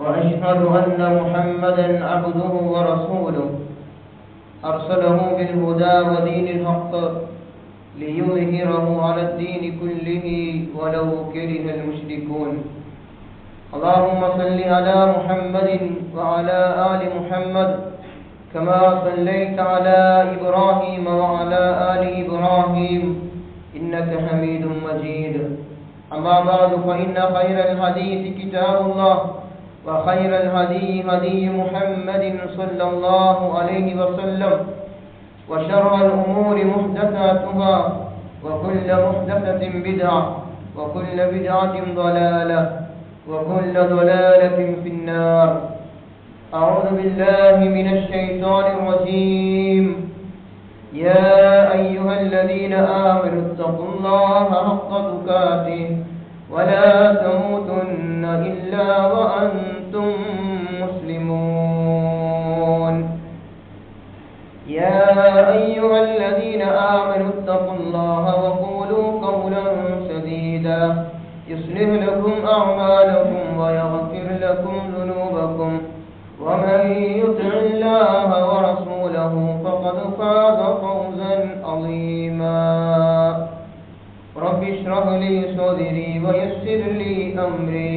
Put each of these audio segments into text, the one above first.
وأشهد أن محمدا عبده ورسوله. أرسله بالهدى ودين الحق ليظهره على الدين كله ولو كره المشركون. اللهم صل على محمد وعلى آل محمد كما صليت على إبراهيم وعلى آل إبراهيم إنك حميد مجيد. أما بعد فإن خير الحديث كتاب الله. وخير الهدي هدي محمد صلى الله عليه وسلم وشر الأمور محدثاتها وكل محدثة بدعة وكل بدعة ضلالة وكل ضلالة في النار. أعوذ بالله من الشيطان الرجيم. يا أيها الذين آمنوا اتقوا الله حق تقاته ولا تموتن إلا وأنتم مسلمون. يا أيها الذين آمنوا اتقوا الله وقولوا قولا سديدا. يصلح لكم أعمالكم ويغفر لكم ذنوبكم. ومن يطع الله ورسوله فقد فاز فوزا ويسر لي أمري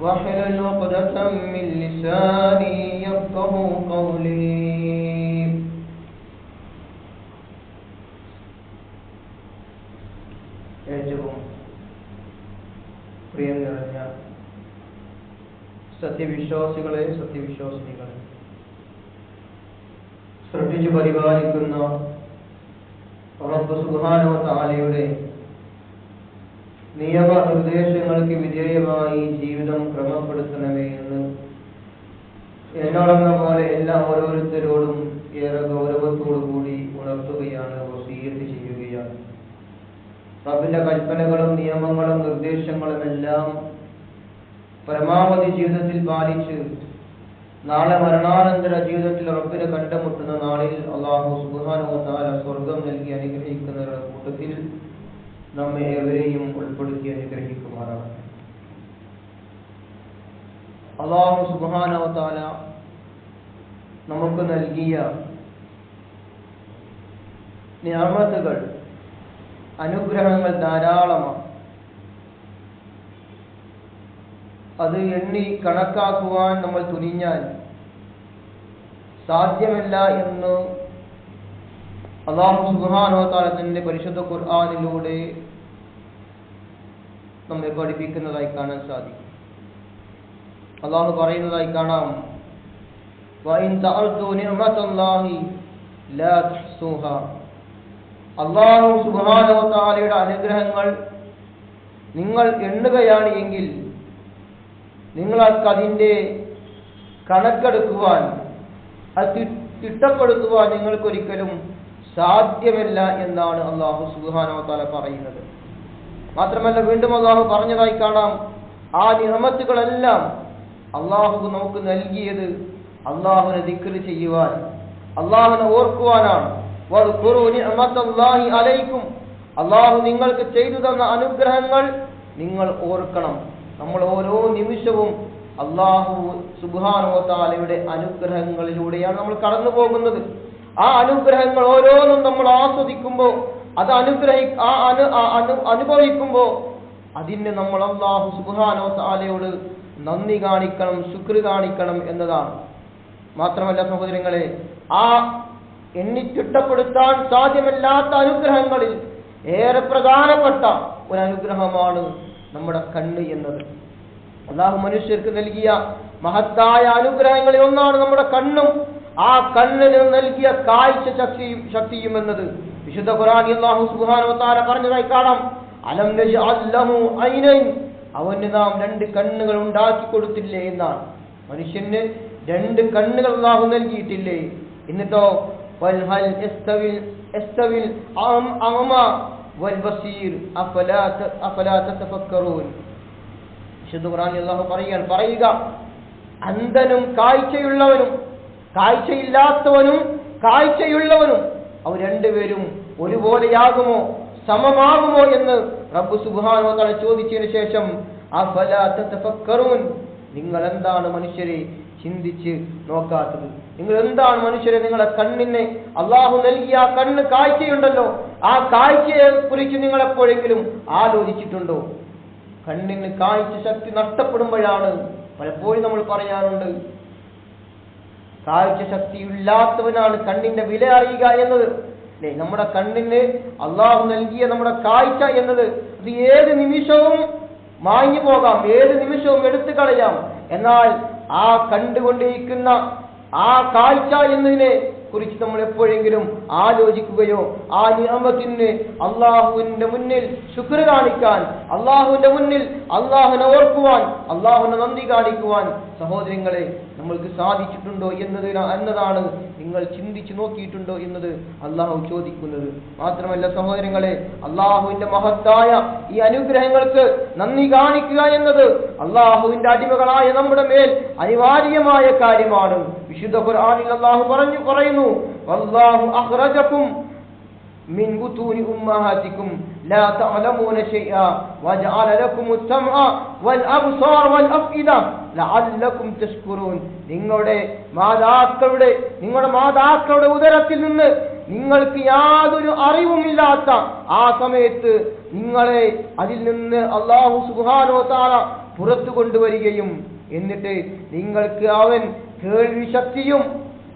واحلل عقدة من لساني يفقه قولي ഏറ്റവും പ്രിയം നിറഞ്ഞ സത്യവിശ്വാസികളെ സത്യവിശ്വാസിനികളെ ശ്രദ്ധിച്ചു പരിപാലിക്കുന്ന റബ്ബ് സുബ്ഹാനഹു താലയുടെ നിയമനിർദ്ദേശങ്ങൾക്ക് വിധേയമായി ജീവിതം ക്രമപ്പെടുത്തണമേ എന്ന്. എന്നോടെന്ന പോലെ എല്ലാ ഓരോരുത്തരോടും ഏറെ ഗൗരവത്തോടു കൂടി ഉണർത്തുകയാണ് വസീയത്ത് ചെയ്യുകയാണ്. റബ്ബിന്റെ കൽപ്പനകളും നിയമങ്ങളും നിർദ്ദേശങ്ങളും എല്ലാം പരമാവധി ജീവിതത്തിൽ പാലിച്ച് നാളെ മരണാനന്തര ജീവിതത്തിൽ റബ്ബിനെ കണ്ടുമുട്ടുന്ന നാളിൽ അള്ളാഹു സുഖാനോ താല സ്വർഗം നൽകി അനുഗ്രഹിക്കുന്നവരുടെ കൂട്ടത്തിൽ നമ്മെ ഏവരെയും ഉൾപ്പെടുത്തി അനുഗ്രഹിക്കുമാറാണ്. അള്ളാഹു സുബാനവതാല നമുക്ക് നൽകിയ ഞാമത്തുകൾ അനുഗ്രഹങ്ങൾ ധാരാളമാണ്. അത് എണ്ണി കണക്കാക്കുവാൻ നമ്മൾ തുനിഞ്ഞാൽ സാധ്യമല്ല എന്ന് അള്ളാഹു സുബാനോ തന്റെ പരിശുദ്ധ ഖുർആാനിലൂടെ നമ്മെ പഠിപ്പിക്കുന്നതായി കാണാൻ സാധിക്കും. അള്ളാഹു പറയുന്നതായി കാണാം. അള്ളാഹു സുഹാനോത്താലയുടെ താലയുടെ അനുഗ്രഹങ്ങൾ നിങ്ങൾ എണ്ണുകയാണ് എങ്കിൽ നിങ്ങൾക്കതിന്റെ കണക്കെടുക്കുവാൻ അത് തിട്ടപ്പെടുത്തുവാൻ നിങ്ങൾക്കൊരിക്കലും സാധ്യമല്ല എന്നാണ് അള്ളാഹു സുഹാനോ തല പറയുന്നത്. മാത്രമല്ല വീണ്ടും അള്ളാഹു പറഞ്ഞതായി കാണാം. ആ നിഹമത്തുകളെല്ലാം അള്ളാഹു നമുക്ക് നൽകിയത് അള്ളാഹുവിനെ ദിക്കറ് ചെയ്യുവാൻ അള്ളാഹുവിനെ ഓർക്കുവാനാണ്. അലൈക്കും. അള്ളാഹു നിങ്ങൾക്ക് ചെയ്തു തന്ന അനുഗ്രഹങ്ങൾ നിങ്ങൾ ഓർക്കണം. നമ്മൾ ഓരോ നിമിഷവും അള്ളാഹു സുബാനോ താലയുടെ അനുഗ്രഹങ്ങളിലൂടെയാണ് നമ്മൾ കടന്നു പോകുന്നത് ആ അനുഗ്രഹങ്ങൾ ഓരോന്നും നമ്മൾ ആസ്വദിക്കുമ്പോൾ അത് അനുഗ്രഹി ആ അനു അനു അനുഭവിക്കുമ്പോൾ അതിന് നമ്മൾ അള്ളാഹു സുബാനോ താലയോട് നന്ദി കാണിക്കണം ശുക്ർ കാണിക്കണം എന്നതാണ്. മാത്രമല്ല സഹോദരങ്ങളെ ആ എണ്ണിച്ചിട്ടപ്പെടുത്താൻ സാധ്യമല്ലാത്ത അനുഗ്രഹങ്ങളിൽ ഏറെ പ്രധാനപ്പെട്ട ഒരു അനുഗ്രഹമാണ് നമ്മുടെ കണ്ണ് എന്നത്. അള്ളാഹു മനുഷ്യർക്ക് നൽകിയ മഹത്തായ അനുഗ്രഹങ്ങളിൽ ഒന്നാണ് നമ്മുടെ കണ്ണും. ആ കണ്ണിന് നൽകിയ കാഴ്ച ശക്തിയും ശക്തിയും എന്നത് വിശുദ്ധ ഖുറാൻ അല്ലാഹു സുബ്ഹാനഹു വ തആല പറഞ്ഞതായി കാണാം. അലം നജ്അൽ ലഹു ഐനൈൻ. അവന് നാം രണ്ട് കണ്ണുകൾ ഉണ്ടാക്കി കൊടുത്തില്ലേ എന്നാണ്. മനുഷ്യന് രണ്ട് കണ്ണുകൾ അള്ളാഹു നൽകിയിട്ടില്ലേ? എന്നിട്ടോ അള്ളാഹു പറയുക അന്ധനും കാഴ്ചയുള്ളവനും കാഴ്ചയില്ലാത്തവനും കാഴ്ചയുള്ളവനും അവർ രണ്ടുപേരും ഒരുപോലെയാകുമോ? സമമാകുമോ എന്ന് റബ്ബു സുബ്ഹാനഹു വ തആല ചോദിച്ചതിന് ശേഷം നിങ്ങൾ എന്താണ് മനുഷ്യരെ ചിന്തിച്ച് നോക്കാത്തത്? നിങ്ങൾ എന്താണ് മനുഷ്യരെ നിങ്ങളുടെ കണ്ണിനെ അള്ളാഹു നൽകിയ ആ കണ്ണ് കാഴ്ചയുണ്ടല്ലോ ആ കാഴ്ചയെ കുറിച്ച് നിങ്ങൾ എപ്പോഴെങ്കിലും ആലോചിച്ചിട്ടുണ്ടോ? കണ്ണിന് കാഴ്ച ശക്തി നഷ്ടപ്പെടുമ്പോഴാണ് പലപ്പോഴും നമ്മൾ പറയാറുണ്ട് കാഴ്ച ശക്തി ഇല്ലാത്തവനാണ് കണ്ണിന്റെ വില അറിയുക എന്നത്. അല്ലേ നമ്മുടെ കണ്ണിന് അള്ളാഹു നൽകിയ നമ്മുടെ കാഴ്ച എന്നത്. അത് ഏത് നിമിഷവും മാഞ്ഞു പോകാം ഏത് നിമിഷവും എടുത്തു കളയാം. എന്നാൽ ആ കണ്ടുകൊണ്ടിരിക്കുന്ന ആ കാഴ്ച എന്നതിനെ കുറിച്ച് നമ്മൾ എപ്പോഴെങ്കിലും ആലോചിക്കുകയോ ആ നിയമത്തിന് അള്ളാഹുവിന്റെ മുന്നിൽ ശുക്ർ കാണിക്കാൻ അള്ളാഹുവിന്റെ മുന്നിൽ അള്ളാഹുനെ ഓർക്കുവാൻ അള്ളാഹുവിനെ നന്ദി കാണിക്കുവാൻ സഹോദരങ്ങളെ നമ്മൾക്ക് സാധിച്ചിട്ടുണ്ടോ എന്നത് എന്നതാണ് നിങ്ങൾ ചിന്തിച്ചു നോക്കിയിട്ടുണ്ടോ എന്നത് അള്ളാഹു ചോദിക്കുന്നത്. മാത്രമല്ല സഹോദരങ്ങളെ അള്ളാഹുവിന്റെ മഹത്തായ ഈ അനുഗ്രഹങ്ങൾക്ക് നന്ദി കാണിക്കുക എന്നത് അള്ളാഹുവിന്റെ അടിമകളായ നമ്മുടെ മേൽ അനിവാര്യമായ കാര്യമാണ്. വിശുദ്ധ ഖുർആനിൽ അള്ളാഹു പറഞ്ഞു പറയുന്നു വല്ലാഹു അഖ്റജക്കും من بطون أمهاتكم لا تعلمون شيئا وجعل لكم السمع والأبصار والأفئدة لعلكم تشكرون നിങ്ങളുടെ മാതാക്കളുടെ നിങ്ങളുടെ മാതാക്കളുടെ ഉദരത്തിൽ നിന്ന് നിങ്ങൾക്ക് യാതൊരു അറിവുമില്ലാത്ത ആ സമയത്ത് നിങ്ങളെ അതിൽ നിന്ന് അള്ളാഹു സുബാനോ താര പുറത്തു കൊണ്ടുവരികയും എന്നിട്ട് നിങ്ങൾക്ക് അവൻ കേൾവി ശക്തിയും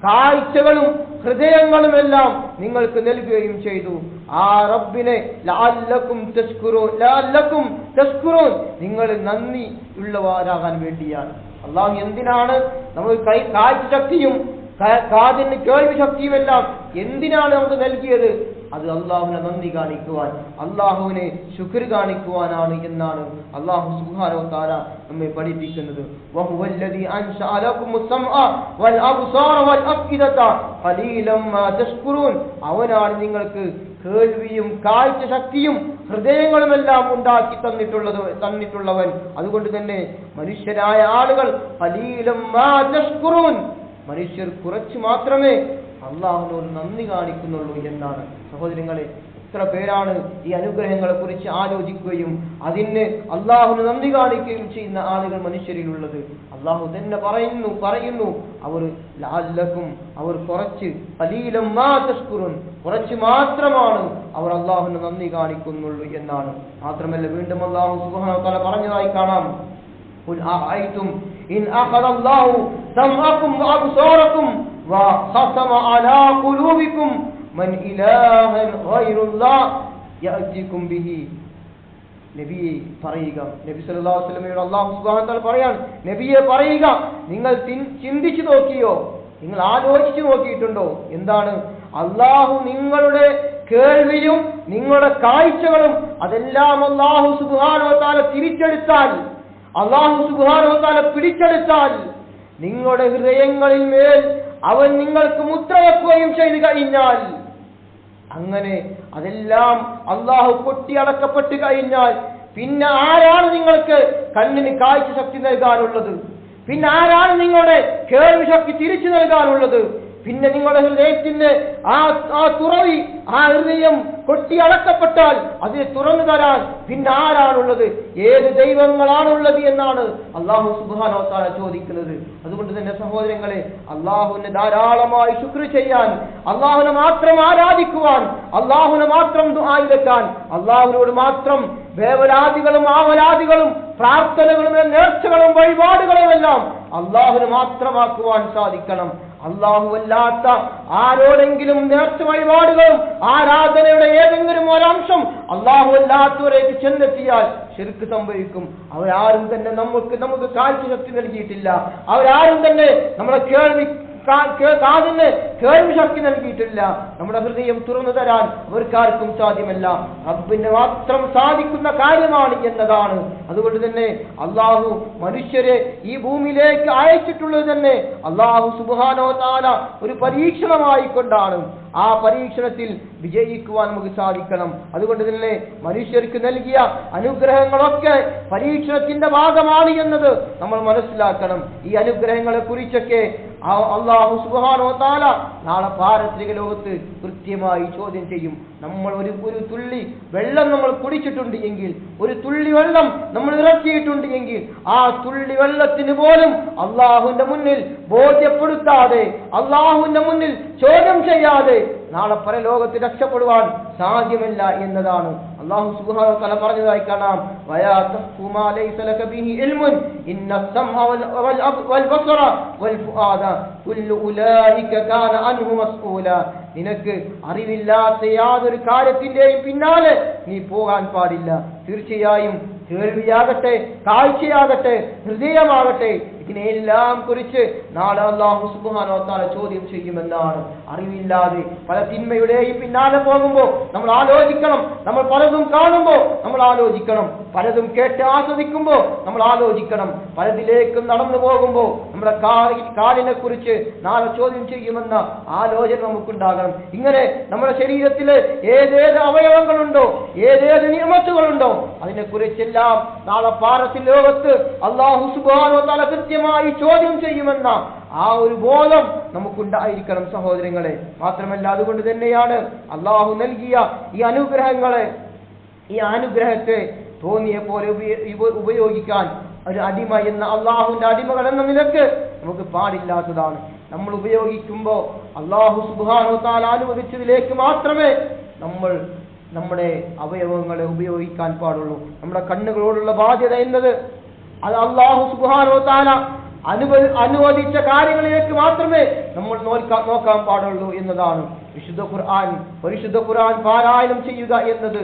കാഴ്ചകളും ഹൃദയങ്ങളുമെല്ലാം നിങ്ങൾക്ക് നൽകുകയും ചെയ്തു. ആ റബ്ബിനെ ലാല്ലക്കും തസ്കുറൂൻ ലാല്ലക്കും തസ്കുറൂൻ. നിങ്ങൾ നന്ദി ഉള്ളവരാകാൻ വേണ്ടിയാണ്. അള്ളാഹു എന്തിനാണ് നമ്മൾ കൈ കാഴ്ച ശക്തിയും കാതിന് കേൾവി ശക്തിയുമെല്ലാം എന്തിനാണ് നമുക്ക് നൽകിയത്? അത് അള്ളാഹുവിനെ നന്ദി കാണിക്കുവാൻ അള്ളാഹുവിനെ ശുക്ർ കാണിക്കുവാനാണ് എന്നാണ് അള്ളാഹു സുബ്ഹാനഹു താര നമ്മെ പഠിപ്പിക്കുന്നത്. അവനാണ് നിങ്ങൾക്ക് കേൾവിയും കാഴ്ച ശക്തിയും ഹൃദയങ്ങളുമെല്ലാം ഉണ്ടാക്കി തന്നിട്ടുള്ളത് തന്നിട്ടുള്ളവൻ. അതുകൊണ്ട് തന്നെ മനുഷ്യരായ ആളുകൾ മനുഷ്യർ കുറച്ചു മാത്രമേ അള്ളാഹുവിനോട് നന്ദി കാണിക്കുന്നുള്ളൂ എന്നാണ് സഹോദരങ്ങളെ എത്ര പേരാണ് ഈ അനുഗ്രഹങ്ങളെ കുറിച്ച് ആലോചിക്കുകയും അതിന് അള്ളാഹുന് നന്ദി കാണിക്കുകയും ചെയ്യുന്ന ആളുകൾ മനുഷ്യരിലുള്ളത്. അള്ളാഹു തന്നെ പറയുന്നു പറയുന്നു അവർ ലാല്ലക്കും അവർ കുറച്ച് അലീലം മാറും കുറച്ച് മാത്രമാണ് അവർ അള്ളാഹുന് നന്ദി കാണിക്കുന്നുള്ളൂ എന്നാണ്. മാത്രമല്ല വീണ്ടും അള്ളാഹു സുബാന പറഞ്ഞതായി കാണാം. ഉൽ ഇൻ അഖദ അല്ലാഹു സമഅകും വഅബ്സാറകും وختم على قلوبكم من إله غير الله يأتيكم به നബിയെ പറയുക നബി സല്ലല്ലാഹു അലൈഹി വസല്ലമയോട് അല്ലാഹു സുബ്ഹാനഹു വ തആല പറയാണ് നബിയെ പറയുക നിങ്ങൾ ചിൻ- ചിന്തിച്ചു നോക്കിയോ നിങ്ങൾ ആലോചിച്ചു നോക്കിയിട്ടുണ്ടോ എന്താണ് അള്ളാഹു നിങ്ങളുടെ കേൾവിയും നിങ്ങളുടെ കാഴ്ചകളും അതെല്ലാം അള്ളാഹു സുബ്ഹാനഹു വ തആല തിരിച്ചെടുത്താൽ അള്ളാഹു സുബ്ഹാനഹു വ തആല പിടിച്ചെടുത്താൽ നിങ്ങളുടെ ഹൃദയങ്ങളിൽ മേൽ അവൻ നിങ്ങൾക്ക് മുദ്ര വെക്കുകയും ചെയ്തു കഴിഞ്ഞാൽ അങ്ങനെ അതെല്ലാം അള്ളാഹു കൊട്ടിയടക്കപ്പെട്ട് കഴിഞ്ഞാൽ പിന്നെ ആരാണ് നിങ്ങൾക്ക് കണ്ണിന് കാഴ്ച ശക്തി നൽകാനുള്ളത്? പിന്നെ ആരാണ് നിങ്ങളുടെ കേൾവി ശക്തി തിരിച്ചു നൽകാനുള്ളത്? പിന്നെ നിങ്ങളുടെ ഹൃദയത്തിന് ആ ആ തുറവി ആ ഹൃദയം കൊട്ടിയടക്കപ്പെട്ടാൽ അതിനെ തുറന്നു തരാൻ പിന്നെ ആരാണുള്ളത്? ഏത് ദൈവങ്ങളാണുള്ളത് എന്നാണ് അള്ളാഹു സുബാനോ താല ചോദിക്കുന്നത്. അതുകൊണ്ട് തന്നെ സഹോദരങ്ങളെ അള്ളാഹുവിനെ ധാരാളമായി ശുക്ർ ചെയ്യാൻ അള്ളാഹുനെ മാത്രം ആരാധിക്കുവാൻ അള്ളാഹുനെ മാത്രം ദുആയിൽ വെക്കാൻ അള്ളാഹുവിനോട് മാത്രം വേവലാദികളും ആവലാദികളും പ്രാർത്ഥനകളും നേർച്ചകളും വഴിപാടുകളും എല്ലാം അള്ളാഹുന് മാത്രമാക്കുവാൻ സാധിക്കണം. അല്ലാത്ത ആരോടെങ്കിലും നേർച്ച വഴിപാടുകളും ആരാധനയുടെ ഏതെങ്കിലും ഒരംശം അള്ളാഹു അല്ലാത്തവരേക്ക് ചെന്നെത്തിയാൽ ശരിക്ക് സംഭവിക്കും. അവരാരും തന്നെ നമുക്ക് നമുക്ക് കാഴ്ച ശക്തി നൽകിയിട്ടില്ല. അവരാരും തന്നെ നമ്മളെ കേൾവി കാതിന് കേൾവി ശക്തി നൽകിയിട്ടില്ല. നമ്മുടെ ഹൃദയം തുറന്നു തരാൻ അവർക്കാർക്കും സാധ്യമല്ല. റബ്ബിന് മാത്രം സാധിക്കുന്ന കാര്യമാണ് എന്നതാണ്. അതുകൊണ്ട് തന്നെ അള്ളാഹു മനുഷ്യരെ ഈ ഭൂമിയിലേക്ക് അയച്ചിട്ടുള്ളത് തന്നെ അള്ളാഹു സുബാനോ താല ഒരു പരീക്ഷണമായി കൊണ്ടാണ് ആ പരീക്ഷണത്തിൽ വിജയിക്കുവാൻ നമുക്ക് സാധിക്കണം. അതുകൊണ്ട് തന്നെ മനുഷ്യർക്ക് നൽകിയ അനുഗ്രഹങ്ങളൊക്കെ പരീക്ഷണത്തിന്റെ ഭാഗമാണ് എന്നത് നമ്മൾ മനസ്സിലാക്കണം. ഈ അനുഗ്രഹങ്ങളെ കുറിച്ചൊക്കെ അള്ളാഹു സുബാനോ താല നാളെ പാരത്രിക ലോകത്ത് കൃത്യമായി ചോദ്യം ചെയ്യും. നമ്മൾ ഒരു ഒരു തുള്ളി വെള്ളം നമ്മൾ കുടിച്ചിട്ടുണ്ട് എങ്കിൽ ഒരു തുള്ളി വെള്ളം നമ്മൾ ഇറക്കിയിട്ടുണ്ട് എങ്കിൽ ആ തുള്ളി വെള്ളത്തിന് പോലും അള്ളാഹുവിന്റെ മുന്നിൽ ബോധ്യപ്പെടുത്താതെ അള്ളാഹുവിന്റെ മുന്നിൽ ചോദ്യം ചെയ്യാതെ നാളെ പരലോകത്ത് രക്ഷപ്പെടുവാൻ സാധ്യമല്ല എന്നതാണ് അള്ളാഹു സുബ്ഹാനഹു വ തആല പറഞ്ഞതായി കാണാം. വയാ തഖുമാ ലൈസ ലക ബിഹി ഇൽമുൻ ഇന്ന സമഅ വൽ വൽ ബസറ വൽ ഫുആദ കുല്ലു ഉലൈക കാന അൻഹു മസ്ഊല. നിനക്ക് അറിവില്ലാത്ത യാതൊരു കാര്യത്തിന്റെയും പിന്നാലെ നീ പോകാൻ പാടില്ല. തീർച്ചയായും കേൾവിയാകട്ടെ കാഴ്ചയാകട്ടെ ഹൃദയമാകട്ടെ ഇതിനെല്ലാം കുറിച്ച് നാളെ അള്ളാഹു തആല ചോദ്യം ചെയ്യുമെന്നാണ്. അറിവില്ലാതെ പല തിന്മയുടെയും പിന്നാലെ പോകുമ്പോൾ നമ്മൾ ആലോചിക്കണം. നമ്മൾ പലതും കാണുമ്പോൾ നമ്മൾ ആലോചിക്കണം. പലതും കേട്ട് ആസ്വദിക്കുമ്പോൾ നമ്മൾ ആലോചിക്കണം. പലതിലേക്കും നടന്നു പോകുമ്പോൾ നമ്മുടെ കാലിനെ കുറിച്ച് നാളെ ചോദ്യം ചെയ്യുമെന്ന ആലോചന നമുക്കുണ്ടാകണം. ഇങ്ങനെ നമ്മുടെ ശരീരത്തിൽ ഏതേത് അവയവങ്ങളുണ്ടോ ഏതേത് നിയമത്തുകളുണ്ടോ അതിനെക്കുറിച്ചെല്ലാം നാളെ പാരത്തിൽ ലോകത്ത് അള്ളാഹു സുബാനോ തല കൃത്യമായി ചോദ്യം ചെയ്യുമെന്ന ആ ഒരു ബോധം നമുക്കുണ്ടായിരിക്കണം സഹോദരങ്ങളെ. മാത്രമല്ല അതുകൊണ്ട് തന്നെയാണ് അള്ളാഹു നൽകിയ ഈ അനുഗ്രഹങ്ങളെ ഈ അനുഗ്രഹത്തെ തോന്നിയ പോലെ ഉപയോഗിക്കാൻ ഒരു അടിമ എന്ന അള്ളാഹുവിന്റെ അടിമകൾ എന്ന നിലയ്ക്ക് നമുക്ക് പാടില്ലാത്തതാണ്. നമ്മൾ ഉപയോഗിക്കുമ്പോൾ അള്ളാഹു സുബാനോ താൽ അനുവദിച്ചതിലേക്ക് മാത്രമേ നമ്മൾ നമ്മുടെ അവയവങ്ങളെ ഉപയോഗിക്കാൻ പാടുള്ളൂ. നമ്മുടെ കണ്ണുകളോടുള്ള ബാധ്യത എന്നത് അത് അള്ളാഹു സുബാനോ താല അനുവ അനുവദിച്ച കാര്യങ്ങളിലേക്ക് മാത്രമേ നമ്മൾ നോക്കാൻ നോക്കാൻ പാടുള്ളൂ എന്നതാണ്. വിശുദ്ധ ഖുർആൻ പരിശുദ്ധ ഖുർആൻ പാരായണം ചെയ്യുക എന്നത്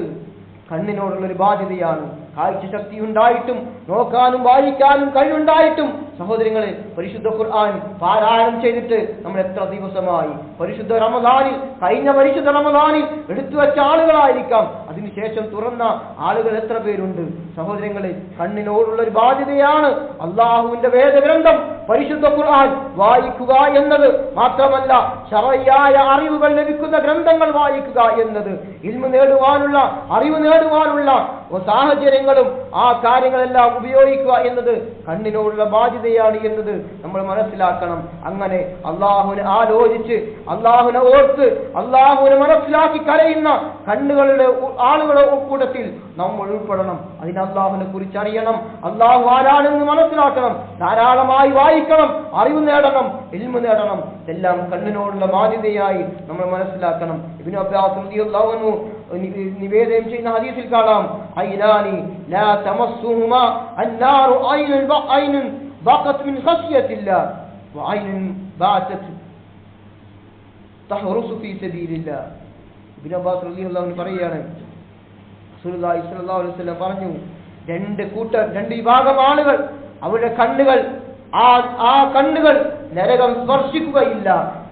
കണ്ണിനോടുള്ള ഒരു ബാധ്യതയാണ്. കാഴ്ച ശക്തി ഉണ്ടായിട്ടും നോക്കാനും വായിക്കാനും കഴിവുണ്ടായിട്ടും സഹോദരങ്ങളെ പരിശുദ്ധ ഖുർആൻ പാരായണം ചെയ്തിട്ട് നമ്മൾ എത്ര ദിവസമായി? പരിശുദ്ധ റമദാനിൽ കഴിഞ്ഞ പരിശുദ്ധ റമദാനിൽ എടുത്തു വെച്ച ആളുകളായിരിക്കാം. അതിനുശേഷം തുറന്ന ആളുകൾ എത്ര പേരുണ്ട്? സഹോദരങ്ങളെ കണ്ണിനോടുള്ള ഒരു ബാധ്യതയാണ് അള്ളാഹുവിന്റെ വേദഗ്രന്ഥം. പരിശുദ്ധ ഖുർആൻ വായിക്കുക എന്നത് മാത്രമല്ല ശറയായ അറിവുകൾ ലഭിക്കുന്ന ഗ്രന്ഥങ്ങൾ വായിക്കുക എന്നത്. ഇൽമ നേടുവാനുള്ള അറിവ് നേടുവാനുള്ള സാഹചര്യങ്ങളും ആ കാര്യങ്ങളെല്ലാം ഉപയോഗിക്കുക എന്നത് കണ്ണിനോടുള്ള ബാധ്യതയാണ് എന്നത് നമ്മൾ മനസ്സിലാക്കണം. അങ്ങനെ അള്ളാഹുവിനെ ആലോചിച്ച് അള്ളാഹുവിനെ ഓർത്ത് അള്ളാഹുവിനെ മനസ്സിലാക്കി കരയുന്ന കണ്ണുകളുടെ ആളുകളെ ആളുകളുടെ കൂട്ടത്തിൽ നമ്മൾ ഉൾപ്പെടണം. അതിന് അള്ളാഹുവിനെ കുറിച്ച് അറിയണം. അള്ളാഹു ആരാണെന്ന് മനസ്സിലാക്കണം. ധാരാളമായി വായിക്കണം. അറിവ് നേടണം. എൽമ നേടണം. എല്ലാം കണ്ണിനോടുള്ള ബാധ്യതയായി നമ്മൾ മനസ്സിലാക്കണം. ഇതിനു അബ്ബാസ് നിവേദനം ചെയ്യുന്ന ഹദീസിൽ കാണാം. ലാ അന്നാറു ഐനുൻ ബഖത് മിൻ ഖസ്യത്തില്ലാ വഐനുൻ ബാതത് തഹറുസു ഫീ സബീലില്ലാ ഇബ്നു അബ്ബാസ് റളിയല്ലാഹു പറയുകയാണ് റസൂലുള്ളാഹി സ്വല്ലല്ലാഹു അലൈഹി വസല്ലം പറഞ്ഞു രണ്ട് കൂട്ടർ രണ്ട് വിഭാഗം ആളുകൾ അവരുടെ കണ്ണുകൾ ആ ആ കണ്ണുകൾ നരകം സ്പർശിക്കുകയില്ല.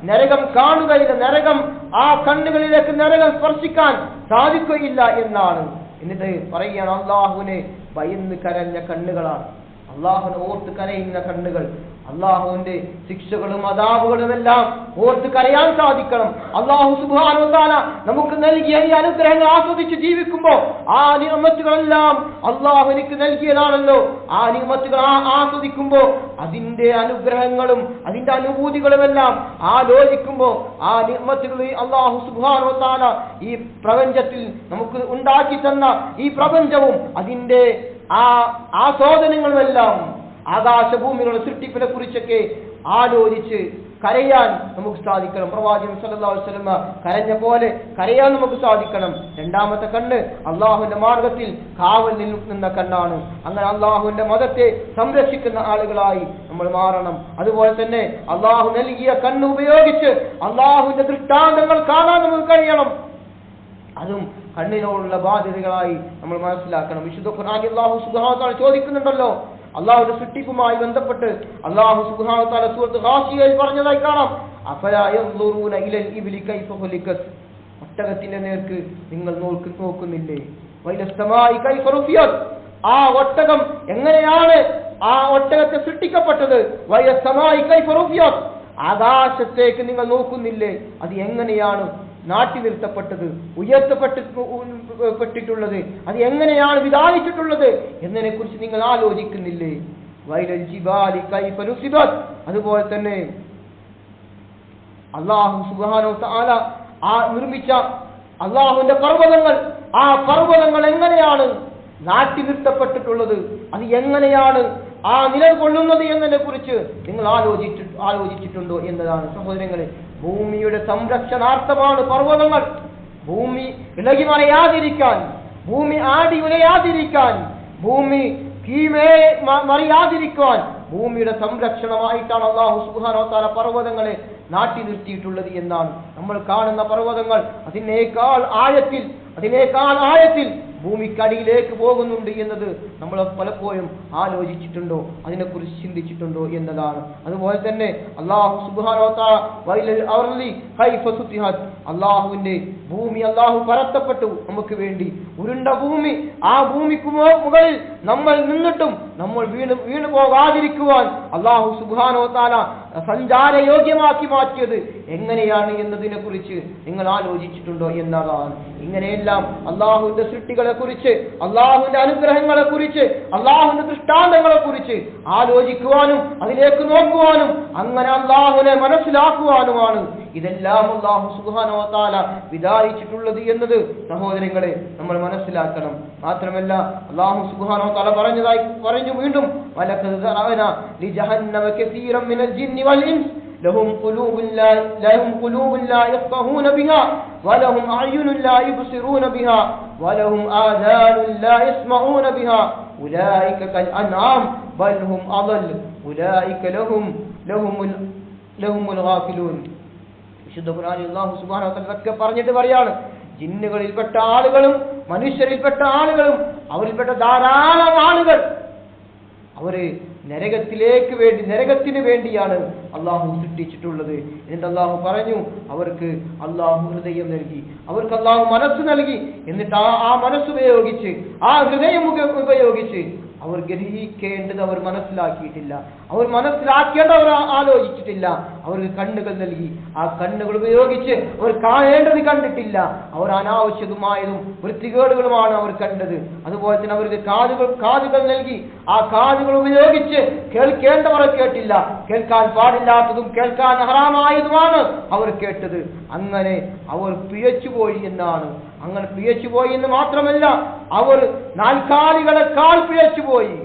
നരകം കാണുകയില്ല നരകം ആ കണ്ണുകളിലേക്ക് നരകം സ്പർശിക്കാൻ സാധിക്കുകയില്ല എന്നാണ്. എന്നിട്ട് പറയുകയാണ് അള്ളാഹുവിനെ ഭയന്ന് കരഞ്ഞ കണ്ണുകളാണ്. അള്ളാഹുവിനെ ഓർത്ത് കരയുന്ന കണ്ണുകൾ അള്ളാഹുവിന്റെ ശിക്ഷകളും അതാവുകളും എല്ലാം ഓർത്ത് കരയാൻ സാധിക്കണം. അള്ളാഹു സുബാനുത്താല നമുക്ക് നൽകിയ ഈ അനുഗ്രഹങ്ങൾ ആസ്വദിച്ച് ജീവിക്കുമ്പോൾ ആ നിയമത്തുകളെല്ലാം അള്ളാഹു എനിക്ക് നൽകിയതാണല്ലോ. ആ നിയമത്തുകൾ ആസ്വദിക്കുമ്പോൾ അതിന്റെ അനുഗ്രഹങ്ങളും അതിന്റെ അനുഭൂതികളും എല്ലാം ആലോചിക്കുമ്പോൾ ആ നിയമത്തുകൾ അള്ളാഹു സുബാനുത്താല ഈ പ്രപഞ്ചത്തിൽ നമുക്ക് ഉണ്ടാക്കി തന്ന ഈ പ്രപഞ്ചവും അതിന്റെ ആ ആസ്വാദനങ്ങളുമെല്ലാം ആകാശഭൂമികളുടെ സൃഷ്ടിപ്പിനെ കുറിച്ചൊക്കെ ആലോചിച്ച് കരയാൻ നമുക്ക് സാധിക്കണം. പ്രവാചകൻ സല്ലല്ലാഹു അലൈഹി കരഞ്ഞ പോലെ കരയാൻ നമുക്ക് സാധിക്കണം. രണ്ടാമത്തെ കണ്ണ് അള്ളാഹുവിന്റെ മാർഗത്തിൽ കാവൽ നിൽക്കുന്ന കണ്ണാണ്. അങ്ങനെ അള്ളാഹുവിന്റെ മതത്തെ സംരക്ഷിക്കുന്ന ആളുകളായി നമ്മൾ മാറണം. അതുപോലെ തന്നെ അള്ളാഹു നൽകിയ കണ്ണ് ഉപയോഗിച്ച് അള്ളാഹുവിന്റെ ദൃഷ്ടാന്തങ്ങൾ കാണാൻ നമുക്ക് കഴിയണം. അതും കണ്ണിനോടുള്ള ബാധ്യതകളായി നമ്മൾ മനസ്സിലാക്കണം. വിശുദ്ധ സുബ്ഹാനഹു വ തആല ചോദിക്കുന്നുണ്ടല്ലോ. അള്ളാഹുവിന്റെ സൃഷ്ടിപ്പുമായി ബന്ധപ്പെട്ട് അള്ളാഹു തആല സൂറത്ത് ഹാഷിയയിൽ പറഞ്ഞതായി കാണാം. ഒട്ടകത്തിന്റെ നേർക്ക് നിങ്ങൾ നോക്ക് നോക്കുന്നില്ലേ? ആ ഒട്ടകം എങ്ങനെയാണ് ആ ഒട്ടകത്തെ സൃഷ്ടിക്കപ്പെട്ടത്? ആകാശത്തേക്ക് നിങ്ങൾ നോക്കുന്നില്ലേ? അത് എങ്ങനെയാണ്? നാട്ടി നിർത്തപ്പെട്ടത് ഉയർത്തപ്പെട്ടിട്ടുള്ളത് അത് എങ്ങനെയാണ് വിധാനിച്ചിട്ടുള്ളത് എന്നതിനെ കുറിച്ച് നിങ്ങൾ ആലോചിക്കുന്നില്ലേ? അതുപോലെ തന്നെ അള്ളാഹു സുബാനോ താല ആ നിർമ്മിച്ച അള്ളാഹുവിന്റെ പർവതങ്ങൾ ആ പർവതങ്ങൾ എങ്ങനെയാണ് നാട്ടി നിർത്തപ്പെട്ടിട്ടുള്ളത് അത് എങ്ങനെയാണ് ആ നിലകൊള്ളുന്നത് എന്നതിനെ കുറിച്ച് നിങ്ങൾ ആലോചിച്ചിട്ട് ആലോചിച്ചിട്ടുണ്ടോ എന്നതാണ് സഹോദരങ്ങളെ ഭൂമിയുടെ സംരക്ഷണാർത്ഥമാണ് പർവതങ്ങൾ. ഭൂമി ഇളകി മറയാതിരിക്കാൻ ഭൂമി ആടി ഉലയാതിരിക്കാൻ ഭൂമി കീമേ മറിയാതിരിക്കാൻ ഭൂമിയുടെ സംരക്ഷണമായിട്ടാണ് അള്ളാഹു സുബാനോ താല പർവതങ്ങളെ നാട്ടി നിർത്തിയിട്ടുള്ളത് എന്നാണ്. നമ്മൾ കാണുന്ന പർവതങ്ങൾ അതിനേക്കാൾ ആഴത്തിൽ അതിനേക്കാൾ ആഴത്തിൽ ഭൂമിക്കടിയിലേക്ക് പോകുന്നുണ്ട് എന്നത് നമ്മൾ പലപ്പോഴും ആലോചിച്ചിട്ടുണ്ടോ? അതിനെക്കുറിച്ച് ചിന്തിച്ചിട്ടുണ്ടോ എന്നതാണ്. അതുപോലെ തന്നെ അള്ളാഹു സുബ്ഹാനഹു അള്ളാഹുവിന്റെ ഭൂമി അള്ളാഹു പരത്തപ്പെട്ടു. നമുക്ക് വേണ്ടി ഉരുണ്ട ഭൂമി ആ ഭൂമിക്ക് മുകളിൽ നമ്മൾ നിന്നിട്ടും നമ്മൾ വീണ് വീണു പോകാതിരിക്കുവാൻ അള്ളാഹു സുബ്ഹാനഹു താന സഞ്ചാര യോഗ്യമാക്കി മാറ്റിയത് എങ്ങനെയാണ് എന്നതിനെ കുറിച്ച് നിങ്ങൾ ആലോചിച്ചിട്ടുണ്ടോ എന്നതാണ്. ഇങ്ങനെയെല്ലാം അള്ളാഹുവിന്റെ സൃഷ്ടികളെ കുറിച്ച് അള്ളാഹുവിന്റെ അനുഗ്രഹങ്ങളെ കുറിച്ച് അള്ളാഹുവിന്റെ ദൃഷ്ടാന്തങ്ങളെ കുറിച്ച് ആലോചിക്കുവാനും അതിലേക്ക് നോക്കുവാനും അങ്ങനെ അള്ളാഹുവിനെ മനസ്സിലാക്കുവാനുമാണ് ഇതെല്ലാം അള്ളാഹു സുബാനോ താല വിധായിച്ചിട്ടുള്ളത് എന്നത് സഹോദരങ്ങളെ നമ്മൾ മനസ്സിലാക്കണം മാത്രമല്ല അള്ളാഹു സുബാനോ താല പറഞ്ഞതായി പറഞ്ഞു വീണ്ടും വലഖദ് ദറഅന ലിജഹന്നമ കസീറൻ മിനൽ ജിന്നി വൽ ഇൻസ് لهم قلوب لا لهم قلوب لا يفقهون بها ولهم أعين لا يبصرون بها ولهم آذان لا يسمعون بها أولئك كالأنعام بل هم أضل أولئك لهم لهم ال- لهم الغافلون വിശുദ്ധ ഖുർആനിൽ അള്ളാഹു പറഞ്ഞിട്ട് പറയാണ് ജിന്നുകളിൽപ്പെട്ട ആളുകളും മനുഷ്യരിൽപ്പെട്ട ആളുകളും അവരിൽപ്പെട്ട ധാരാളം ആളുകൾ. അവർ നരകത്തിലേക്ക് വേണ്ടി നരകത്തിന് വേണ്ടിയാണ് അള്ളാഹു സൃഷ്ടിച്ചിട്ടുള്ളത്. എന്നിട്ട് അള്ളാഹു പറഞ്ഞു അവർക്ക് അള്ളാഹു ഹൃദയം നൽകി അവർക്ക് അള്ളാഹു മനസ്സ് നൽകി. എന്നിട്ട് ആ ആ മനസ്സ് ഉപയോഗിച്ച് ആ ഹൃദയം ഉപ- ഉപയോഗിച്ച് അവർ ഗ്രഹിക്കേണ്ടത് അവർ മനസ്സിലാക്കിയിട്ടില്ല. അവർ മനസ്സിലാക്കേണ്ടവർ അവർ ആലോചിച്ചിട്ടില്ല. അവർക്ക് കണ്ണുകൾ നൽകി. ആ കണ്ണുകൾ ഉപയോഗിച്ച് അവർ കാണേണ്ടത് കണ്ടിട്ടില്ല. അവർ അനാവശ്യതുമായതും വൃത്തികേടുകളുമാണ് അവർ കണ്ടത്. അതുപോലെ തന്നെ അവർക്ക് കാതുകൾ കാതുകൾ നൽകി. ആ കാതുകൾ ഉപയോഗിച്ച് കേൾക്കേണ്ടവർ കേട്ടില്ല. കേൾക്കാൻ പാടില്ലാത്തതും കേൾക്കാൻ ഹറാമായതുമാണ് അവർ കേട്ടത്. അങ്ങനെ അവർ പിഴച്ചുപോയി എന്നാണ് അങ്ങനെ പിഴച്ചുപോയി എന്ന് മാത്രമല്ല അവർ നാൽക്കാലികളെക്കാൾ പിഴച്ചുപോയി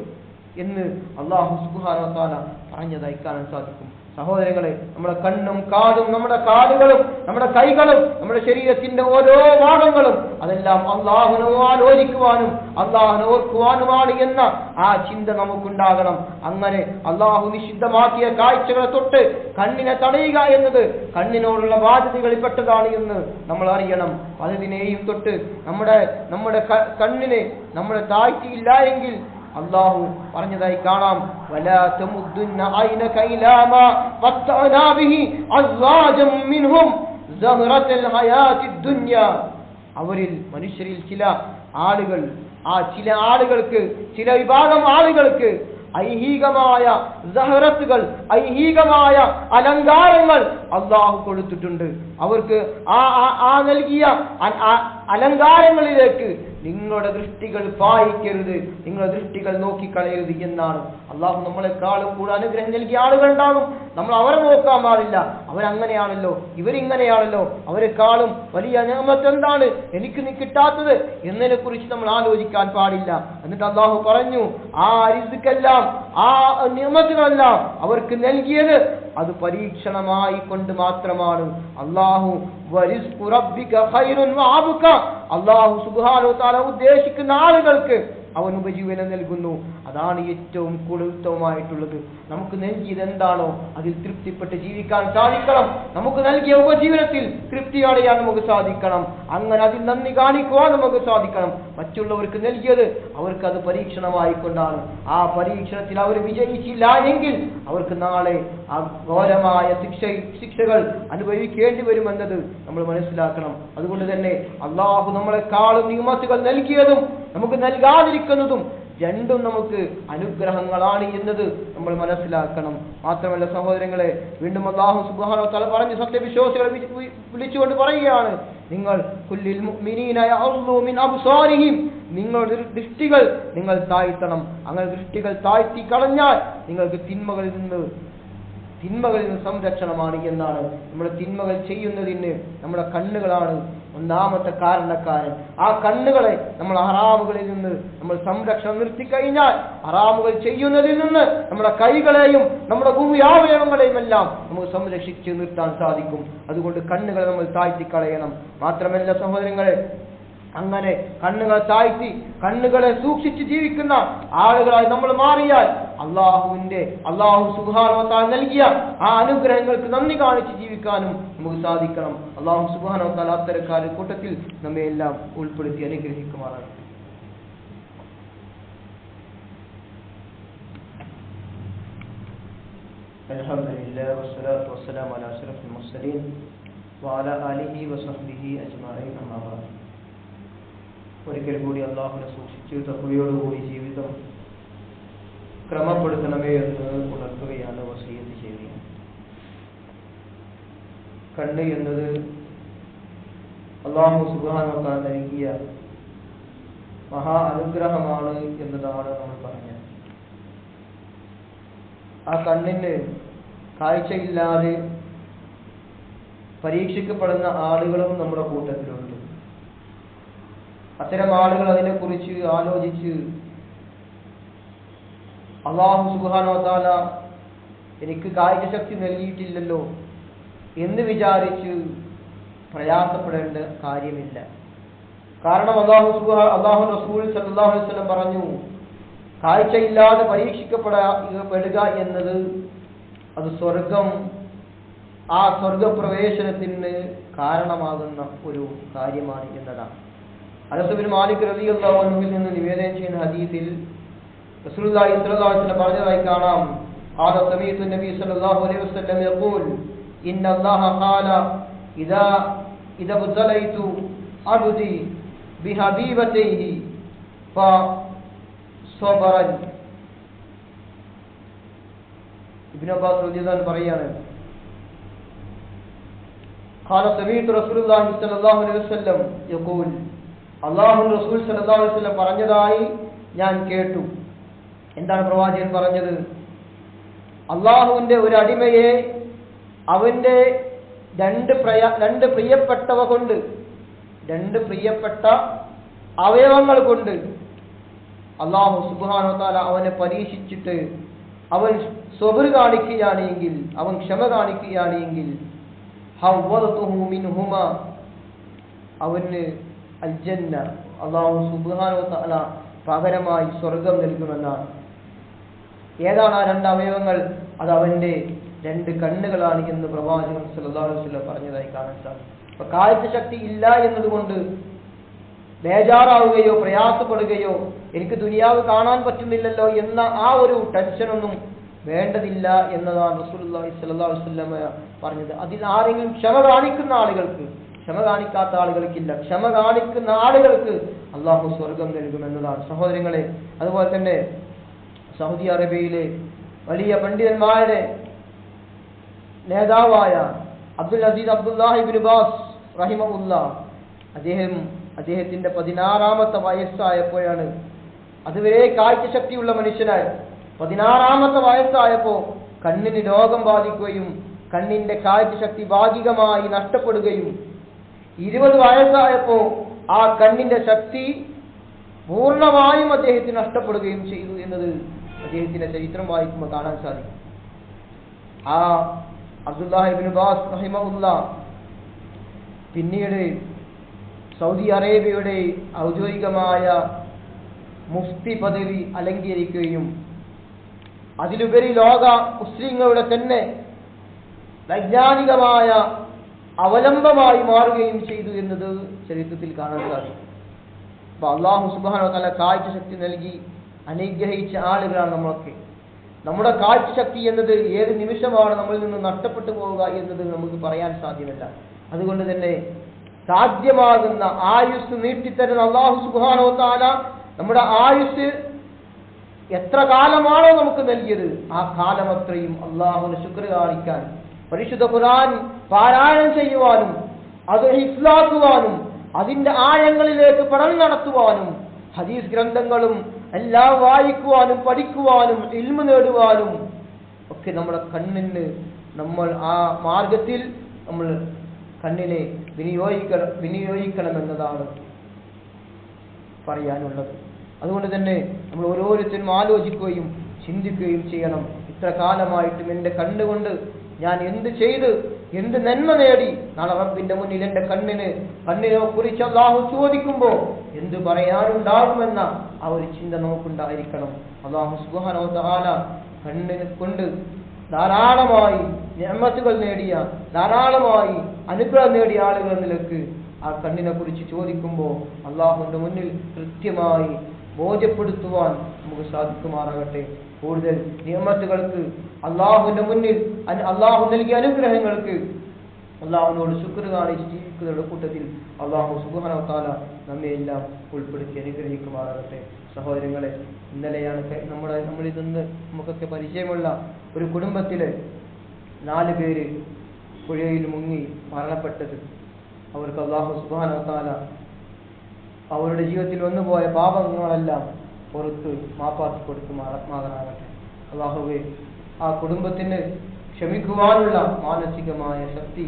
എന്ന് അള്ളാഹു തആല പറഞ്ഞതായി കാണാൻ സാധിക്കും. സഹോദരങ്ങളെ നമ്മുടെ കണ്ണും കാതും നമ്മുടെ കാലുകളും നമ്മുടെ കൈകളും നമ്മുടെ ശരീരത്തിന്റെ ഓരോ ഭാഗങ്ങളും അതെല്ലാം അള്ളാഹുനോ ആലോചിക്കുവാനും അള്ളാഹുനെ ഓർക്കുവാനുമാണ് എന്ന ആ ചിന്ത നമുക്കുണ്ടാകണം. അങ്ങനെ അള്ളാഹു നിഷിദ്ധമാക്കിയ കാഴ്ചകളെ തൊട്ട് കണ്ണിനെ തടയുക എന്നത് കണ്ണിനോടുള്ള ബാധ്യതകളിൽ പെട്ടതാണ് എന്ന് നമ്മൾ അറിയണം. അതിനെയും തൊട്ട് നമ്മുടെ നമ്മുടെ കണ്ണിനെ നമ്മളെ താഴ്ത്തിയില്ല എങ്കിൽ അള്ളാഹു പറഞ്ഞതായി കാണാം. അവരിൽ മനുഷ്യരിൽ ചില ആളുകൾ ആ ചില ആളുകൾക്ക് ചില വിഭാഗം ആളുകൾക്ക് ഐഹികമായ സഹറത്തുകൾ ഐഹികമായ അലങ്കാരങ്ങൾ അള്ളാഹു കൊടുത്തിട്ടുണ്ട്. അവർക്ക് ആ ആ നൽകിയ അലങ്കാരങ്ങളിലേക്ക് നിങ്ങളുടെ ദൃഷ്ടികൾ പായിക്കരുത്. നിങ്ങളുടെ ദൃഷ്ടികൾ നോക്കിക്കളയരുത് എന്നാണ്. അള്ളാഹു നമ്മളെക്കാളും കൂടെ അനുഗ്രഹം നൽകിയ ആളുകൾ ഉണ്ടാകും. നമ്മൾ അവരെ നോക്കാൻ പാടില്ല. അവരങ്ങനെയാണല്ലോ. ഇവരിങ്ങനെയാണല്ലോ. അവരെക്കാളും വലിയ നിയമത്ത് എന്താണ്? എനിക്ക് നീ കിട്ടാത്തത് എന്നതിനെ കുറിച്ച് നമ്മൾ ആലോചിക്കാൻ പാടില്ല. എന്നിട്ട് അള്ളാഹു പറഞ്ഞു ആ അരിസുക്കെല്ലാം ആ നിയമത്തുകളെല്ലാം അവർക്ക് നൽകിയത് അത് പരീക്ഷണമായി കൊണ്ട് മാത്രമാണ്. അള്ളാഹു അള്ളാഹു സുബ്ഹാനഹു വ തആല ഉദ്ദേശിക്കുന്ന ആളുകൾക്ക് അവൻ ഉപജീവനം നൽകുന്നു. അതാണ് ഏറ്റവും കൂടുതലുത്തമമായിട്ടുള്ളത് നമുക്ക് നൽകിയത് എന്താണോ അതിൽ തൃപ്തിപ്പെട്ട് ജീവിക്കാൻ സാധിക്കണം. നമുക്ക് നൽകിയ ഉപജീവനത്തിൽ തൃപ്തി അടയാൻ നമുക്ക് സാധിക്കണം. അങ്ങനെ അതിൽ നന്ദി കാണിക്കുവാൻ നമുക്ക് സാധിക്കണം. മറ്റുള്ളവർക്ക് നൽകിയത് അവർക്ക് അത് പരീക്ഷണമായിക്കൊണ്ടാണ് ആ പരീക്ഷണത്തിൽ അവർ വിജയിച്ചില്ല എങ്കിൽ അവർക്ക് നാളെ ഘോരമായ ശിക്ഷ ശിക്ഷകൾ അനുഭവിക്കേണ്ടി വരുമെന്നത് നമ്മൾ മനസ്സിലാക്കണം. അതുകൊണ്ട് തന്നെ അള്ളാഹു നമ്മളെക്കാളും നിയമത്തുകൾ നൽകിയതും നമുക്ക് നൽകാതിരിക്കുന്നതും രണ്ടും നമുക്ക് അനുഗ്രഹങ്ങളാണ് എന്നത് നമ്മൾ മനസ്സിലാക്കണം. മാത്രമല്ല സഹോദരങ്ങളെ വീണ്ടും അള്ളാഹു സുബ്ഹാനഹു വ തആല പറഞ്ഞ് സത്യവിശ്വാസികളെ വിളിച്ചുകൊണ്ട് പറയുകയാണ് നിങ്ങൾ നിങ്ങളുടെ ദൃഷ്ടികൾ നിങ്ങൾ താഴ്ത്തണം. അങ്ങനെ ദൃഷ്ടികൾ താഴ്ത്തി കളഞ്ഞാൽ നിങ്ങൾക്ക് തിന്മകളിൽ നിന്ന് തിന്മകളിൽ നിന്ന് സംരക്ഷണമാണ് എന്നാണ് നമ്മുടെ തിന്മകൾ ചെയ്യുന്നതിന് നമ്മുടെ കണ്ണുകളാണ് ഒന്നാമത്തെ കാരണക്കാരൻ. ആ കണ്ണുകളെ നമ്മൾ അറാമുകളിൽ നിന്ന് നമ്മൾ സംരക്ഷണം നിർത്തിക്കഴിഞ്ഞാൽ അറാമുകൾ ചെയ്യുന്നതിൽ നിന്ന് നമ്മുടെ കൈകളെയും നമ്മുടെ ഭൂമിയാവയവങ്ങളെയും എല്ലാം നമുക്ക് സംരക്ഷിച്ച് നിർത്താൻ സാധിക്കും. അതുകൊണ്ട് കണ്ണുകളെ നമ്മൾ താഴ്ത്തിക്കളയണം. മാത്രമല്ല സഹോദരങ്ങളെ അങ്ങനെ കണ്ണുകൾ താഴ്ത്തി കണ്ണുകളെ സൂക്ഷിച്ച് ജീവിക്കുന്ന ആളുകളായി നമ്മൾ മാറിയാൽ അള്ളാഹുവിന്റെ അള്ളാഹു സുബാനോത്താൽ നൽകിയ ആ അനുഗ്രഹങ്ങൾക്ക് നന്ദി കാണിച്ച് ജീവിക്കാനും നമുക്ക് സാധിക്കണം അള്ളാഹു സുബാനോത്താൽ അത്തരക്കാരുടെ കൂട്ടത്തിൽ നമ്മെ എല്ലാം ഉൾപ്പെടുത്തി അനുഗ്രഹിക്കുമാറാണ് الحمد لله والصلاة والسلام على أشرف المرسلين وعلى آله وصحبه أجمعين أما بعد ഒരിക്കൽ കൂടി അള്ളാഹുനെ സൂക്ഷിച്ച് തക്കവയോടുകൂടി ജീവിതം ക്രമപ്പെടുത്തണമേ എന്ന് ഉണർത്തുകയാണ് വസീയത്ത് ചെയ്യുക കണ്ണ് എന്നത് അള്ളാഹു സുബാനോക്കാൻ നൽകിയ മഹാ അനുഗ്രഹമാണ് എന്നതാണ് നമ്മൾ പറഞ്ഞത്. ആ കണ്ണിന് കാഴ്ചയില്ലാതെ പരീക്ഷിക്കപ്പെടുന്ന ആളുകളും നമ്മുടെ കൂട്ടത്തിലുണ്ട്. അത്തരം ആളുകൾ അതിനെക്കുറിച്ച് ആലോചിച്ച് അള്ളാഹു സുബാനോ എനിക്ക് കായികശക്തി നൽകിയിട്ടില്ലല്ലോ എന്ന് വിചാരിച്ച് പ്രയാസപ്പെടേണ്ട കാര്യമില്ല. കാരണം അള്ളാഹു സുബാ അള്ളാഹു റസൂൽ സല്ലാഹു വസല്ലം പറഞ്ഞു കാഴ്ചയില്ലാതെ പരീക്ഷിക്കപ്പെടുക എന്നത് അത് സ്വർഗം ആ സ്വർഗപ്രവേശനത്തിന് കാരണമാകുന്ന ഒരു കാര്യമാണ് എന്നതാണ്. അനസുബിൻ മാലിക് അൻഹുവിൽ നിന്ന് നിവേദനം ചെയ്യുന്ന ഹദീസിൽ റസൂലുള്ളാഹി സ്വല്ലല്ലാഹു അലൈഹി വസല്ലം പറഞ്ഞതായി കാണാം قال سمعت النبي صلى الله عليه وسلم يقول إن الله قال إذا إذا ابتليت عبدي بحبيبتيه فصبرا ഇബ്നു അബ്ബാസ് റളിയല്ലാഹു അൻഹു പറയാണ് قال سمعت رسول الله صلى الله عليه وسلم يقول അള്ളാഹു റസൂൽ സല്ലല്ലാഹു അലൈഹി വസല്ലം പറഞ്ഞതായി ഞാൻ കേട്ടു എന്താണ് പ്രവാചകൻ പറഞ്ഞത്? അള്ളാഹുവിന്റെ ഒരു അടിമയെ അവന്റെ രണ്ട് പ്രയ രണ്ട് പ്രിയപ്പെട്ടവ കൊണ്ട് രണ്ട് പ്രിയപ്പെട്ട അവയവങ്ങൾ കൊണ്ട് അള്ളാഹു സുബാനോ താല അവനെ പരീക്ഷിച്ചിട്ട് അവൻ സ്വബർ കാണിക്കുകയാണെങ്കിൽ അവൻ ക്ഷമ കാണിക്കുകയാണെങ്കിൽ അവന് അൽജന്ന അള്ളാഹു സുബ്ഹാനഹു തആല പകരമായി സ്വർഗം നൽകുമെന്നാണ്. ഏതാണ് ആ രണ്ട് അവയവങ്ങൾ? അത് അവന്റെ രണ്ട് കണ്ണുകളാണ് എന്ന് പ്രവാചകൻ വസല്ലം പറഞ്ഞതായി കാണാൻ സാധിക്കും. അപ്പൊ കാഴ്ച ശക്തി ഇല്ല എന്നതുകൊണ്ട് ബേജാറാവുകയോ പ്രയാസപ്പെടുകയോ എനിക്ക് ദുനിയാവ് കാണാൻ പറ്റുന്നില്ലല്ലോ എന്ന ആ ഒരു ടെൻഷനൊന്നും വേണ്ടതില്ല എന്നതാണ് റസൂലി വസല്ലം പറഞ്ഞത്. അതിൽ ആരെങ്കിലും ക്ഷമ കാണിക്കുന്ന ആളുകൾക്ക് ക്ഷമ കാണിക്കാത്ത ആളുകൾക്കില്ല. ക്ഷമ കാണിക്കുന്ന ആളുകൾക്ക് അള്ളാഹു സ്വർഗം നൽകുമെന്നതാണ്. സഹോദരങ്ങളെ അതുപോലെ തന്നെ സൗദി അറേബ്യയിലെ വലിയ പണ്ഡിതന്മാരുടെ നേതാവായ Abdul Aziz Abdullah bin Baz റഹിമുല്ല അദ്ദേഹം അദ്ദേഹത്തിന്റെ പതിനാറാമത്തെ വയസ്സായപ്പോഴാണ് അതുവരെ കാഴ്ചശക്തിയുള്ള മനുഷ്യനായ പതിനാറാമത്തെ വയസ്സായപ്പോ കണ്ണിന് രോഗം ബാധിക്കുകയും കണ്ണിന്റെ കാഴ്ചശക്തി ഭാഗികമായി നഷ്ടപ്പെടുകയും ഇരുപത് വയസ്സായപ്പോ ആ കണ്ണിന്റെ ശക്തി പൂർണമായും അദ്ദേഹത്തിന് നഷ്ടപ്പെടുകയും ചെയ്തു എന്നത് അദ്ദേഹത്തിന്റെ ചരിത്രം വായിക്കുമ്പോൾ കാണാൻ സാധിക്കും. ആ അബ്ദുല്ലാഹിബിൻ ബാസ് പിന്നീട് സൗദി അറേബ്യയുടെ ഔദ്യോഗികമായ മുഫ്തി പദവി അലങ്കരിക്കുകയും അതിലുപരി ലോക മുസ്ലിങ്ങളുടെ തന്നെ വൈജ്ഞാനികമായ അവലംബമായി മാറുകയും ചെയ്തു എന്നത് ചരിത്രത്തിൽ കാണാൻ സാധിക്കും. അപ്പൊ അള്ളാഹു സുബാനോ തല കാഴ്ച ശക്തി നൽകി അനുഗ്രഹിച്ച ആളുകളാണ് നമ്മളൊക്കെ. നമ്മുടെ കാഴ്ചശക്തി എന്നത് ഏത് നിമിഷമാണ് നമ്മളിൽ നിന്ന് നഷ്ടപ്പെട്ടു പോവുക എന്നത് നമുക്ക് പറയാൻ സാധ്യമല്ല. അതുകൊണ്ട് തന്നെ സാധ്യമാകുന്ന ആയുസ് നീട്ടിത്തരുന്ന അള്ളാഹു സുബാനോ താല നമ്മുടെ ആയുസ് എത്ര കാലമാണോ നമുക്ക് നൽകിയത് ആ കാലം അത്രയും അള്ളാഹുവിന് ശുക്ർ കാണിക്കാൻ പരിശുദ്ധ ഖുർആൻ പാരായണം ചെയ്യുവാനും അത് ഹിഫ്ലാക്കുവാനും അതിന്റെ ആഴങ്ങളിലേക്ക് പഠനം നടത്തുവാനും ഹദീസ് ഗ്രന്ഥങ്ങളും എല്ലാം വായിക്കുവാനും പഠിക്കുവാനും ഇൽമ നേടുവാനും ഒക്കെ നമ്മുടെ കണ്ണിന് നമ്മൾ ആ മാർഗത്തിൽ നമ്മൾ കണ്ണിനെ വിനിയോഗിക്കണം വിനിയോഗിക്കണമെന്നതാണ് പറയാനുള്ളത്. അതുകൊണ്ട് തന്നെ നമ്മൾ ഓരോരുത്തരും ആലോചിക്കുകയും ചിന്തിക്കുകയും ചെയ്യണം. ഇത്ര കാലമായിട്ടും എന്റെ കണ്ണുകൊണ്ട് ഞാൻ എന്ത് ചെയ്ത്? എന്ത് നന്മ നേടി? നാളെ റബ്ബിന്റെ മുന്നിൽ എന്റെ കണ്ണിന് കണ്ണിനെ കുറിച്ച് അള്ളാഹു ചോദിക്കുമ്പോ എന്ത് പറയാനുണ്ടാകുമെന്ന ആ ഒരു ചിന്ത നമുക്കുണ്ടായിരിക്കണം. അള്ളാഹു സുബാനോ താല കണ്ണിനെ കൊണ്ട് ധാരാളമായി ഞമ്മത്തുകൾ നേടിയ ധാരാളമായി അനുഗ്രഹം നേടിയ ആളുകൾ നിലയ്ക്ക് ആ കണ്ണിനെ കുറിച്ച് ചോദിക്കുമ്പോൾ അള്ളാഹുവിന്റെ മുന്നിൽ കൃത്യമായി ബോധ്യപ്പെടുത്തുവാൻ നമുക്ക് സാധിക്കുമാറാകട്ടെ. കൂടുതൽ നിയമത്തുകൾക്ക് അള്ളാഹുവിന്റെ മുന്നിൽ അള്ളാഹു നൽകിയ അനുഗ്രഹങ്ങൾക്ക്. അള്ളാഹുവിനോട് ശുക്ർ കാണിച്ച് ജീവിക്കുന്നവരുടെ കൂട്ടത്തിൽ അള്ളാഹു സുബാനവത്താല നമ്മെ എല്ലാം ഉൾപ്പെടുത്തി അനുഗ്രഹിക്കുമാറാകട്ടെ. സഹോദരങ്ങളെ ഇന്നലെയാണ് നമ്മുടെ നമ്മളിൽ നിന്ന് നമുക്കൊക്കെ പരിചയമുള്ള ഒരു കുടുംബത്തിലെ നാല് പേര് പുഴയിൽ മുങ്ങി മരണപ്പെട്ടത്. അവർക്ക് അള്ളാഹു സുബാനവത്താല അവരുടെ ജീവിതത്തിൽ വന്നുപോയ പാപങ്ങളെല്ലാം പുറത്ത് മാപ്പാക്കി കൊടുത്ത് ആത്മാകനാകട്ടെ അള്ളാഹുവെ ആ കുടുംബത്തിന് ക്ഷമിക്കുവാനുള്ള മാനസികമായ ശക്തി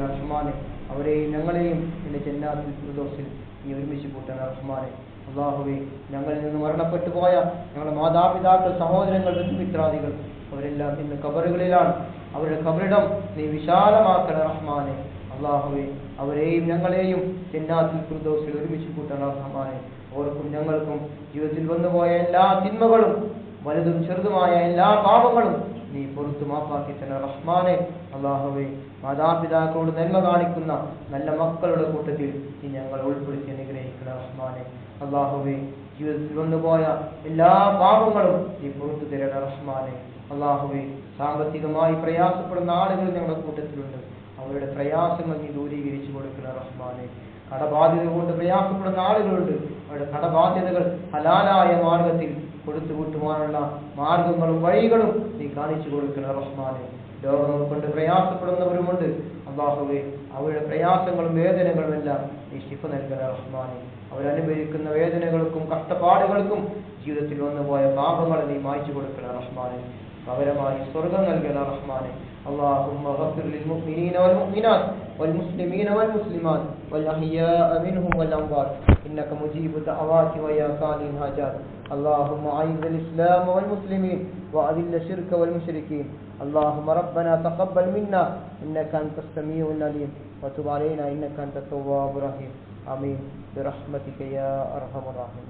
റഹ്മാനെ. അവരെയും ഞങ്ങളെയും എന്റെ ജന്നാത്തിൽ ഫിർദൗസിൽ നീ ഒരുമിച്ച് കൂട്ടണ റഹ്മാനെ. അള്ളാഹുവെ ഞങ്ങളിൽ നിന്ന് മരണപ്പെട്ടു പോയ ഞങ്ങളുടെ മാതാപിതാക്കൾ സഹോദരങ്ങൾ ബന്ധുമിത്രാദികൾ അവരെല്ലാം ഇന്ന് കബറുകളിലാണ് അവരുടെ കബറിടം നീ വിശാലമാക്കണ റഹ്മാനെ. അള്ളാഹുവെ അവരെയും ഞങ്ങളെയും ജന്നാത്തിൽ ഫിർദൗസിൽ ഒരുമിച്ച് കൂട്ടണ റഹ്മാനെ. ഓർക്കും കുഞ്ഞുങ്ങൾക്കും ജീവിതത്തിൽ വന്നുപോയ എല്ലാ തിന്മകളും വലുതും ചെറുതുമായ എല്ലാ പാപങ്ങളും നീ പുറത്തു മാപ്പാക്കി തന്നെ റഹ്മാനെ. അള്ളാഹുവെ മാതാപിതാക്കളോട് നന്മ കാണിക്കുന്ന നല്ല മക്കളുടെ കൂട്ടത്തിൽ നീ ഞങ്ങൾ ഉൾപ്പെടുത്തി അനുഗ്രഹിക്കുന്ന റഹ്മാനെ. അള്ളാഹുവെ ജീവിതത്തിൽ വന്നുപോയ എല്ലാ പാപങ്ങളും നീ പുറത്തു തരണ റഹ്മാനെ. അള്ളാഹുവെ സാമ്പത്തികമായി പ്രയാസപ്പെടുന്ന ആളുകൾ ഞങ്ങളുടെ കൂട്ടത്തിലുണ്ട്. അവരുടെ പ്രയാസങ്ങൾ നീ ദൂരീകരിച്ചു കൊടുക്കുന്ന റഹ്മാനെ. കടബാധ്യത കൊണ്ട് പ്രയാസപ്പെടുന്ന ആളുകളുണ്ട് അവരുടെ കടബാധ്യതകൾ ഹലാലായ മാർഗത്തിൽ കൊടുത്തു കൂട്ടുവാനുള്ള മാർഗങ്ങളും വഴികളും നീ കാണിച്ചു കൊടുക്കുന്ന റഹ്മാനെ രോഗങ്ങൾ കൊണ്ട് പ്രയാസപ്പെടുന്നവരുമുണ്ട് അള്ളാഹുവെ അവരുടെ പ്രയാസങ്ങളും വേദനകളും എല്ലാം നീ ശിഫ നൽകുന്ന റഹ്മാനെ അവരനുഭവിക്കുന്ന വേദനകൾക്കും കഷ്ടപ്പാടുകൾക്കും ജീവിതത്തിൽ വന്നുപോയ പാപങ്ങൾ നീ മായ്ച്ചു കൊടുക്കുന്ന റഹ്മാനെ പകരമായി സ്വർഗം നൽകുന്ന റഹ്മാനെ اللهم اغفر للمؤمنين والمؤمنات والمسلمين والمسلمات والأحياء منهم والأموات. إنك مجيب الدعوات ويا قاضي الحاجات اللهم أعز الإسلام والمسلمين وأذل الشرك والمشركين. اللهم ربنا تقبل منا. إنك أنت السميع العليم. وتب علينا. إنك أنت التواب الرحيم. آمين. برحمتك يا أرحم الراحمين.